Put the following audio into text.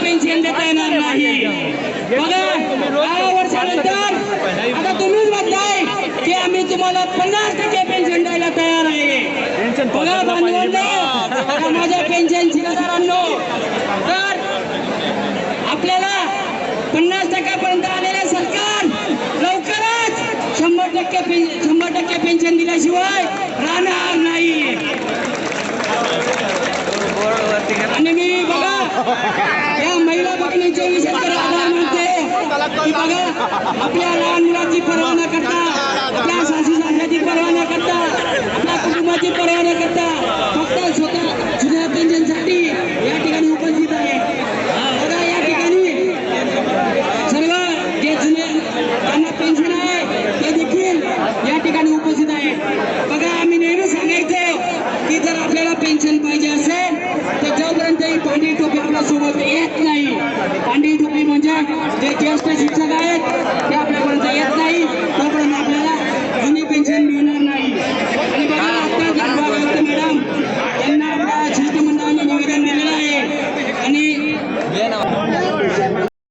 Pension देता येणार नाही. बघा दहा वर्षानंतर आता तुम्हीच म्हणताय की आम्ही तुम्हाला पन्नास टक्के पेन्शन द्यायला तयार आहे. बघा बांधवांनो माझ्या पेन्शन शिलेदारांनो तर आपल्याला पन्नास टक्क्यापर्यंत आलेले सरकार लवकरच शंभर टक्के शंभर टक्के पेन्शन दिल्याशिवाय राहणार नाही आणि मी बघा या महिला बघण्याचे विषय करून आभार मानते की बघा आपल्या लहान मुलाची पर्वा न करता आपल्या सासू सासऱ्याची पर्वा न करता आपल्या कुटुंबाची पर्वा न करता फक्त स्वतः जुन्या पेन्शनसाठी या ठिकाणी उपस्थित आहे. बघा या ठिकाणी. सर्व जे जुने त्यांना पेन्शन आहे ते देखील या ठिकाणी उपस्थित आहे. बघा आम्ही नेहमी सांगायचं की जर आपल्याला पेन्शन पाहिजे असेल जोपर्यंत टोपी आपल्या येत नाही. पांढरी टोपी म्हणजे जे ज्येष्ठ शिक्षक आहेत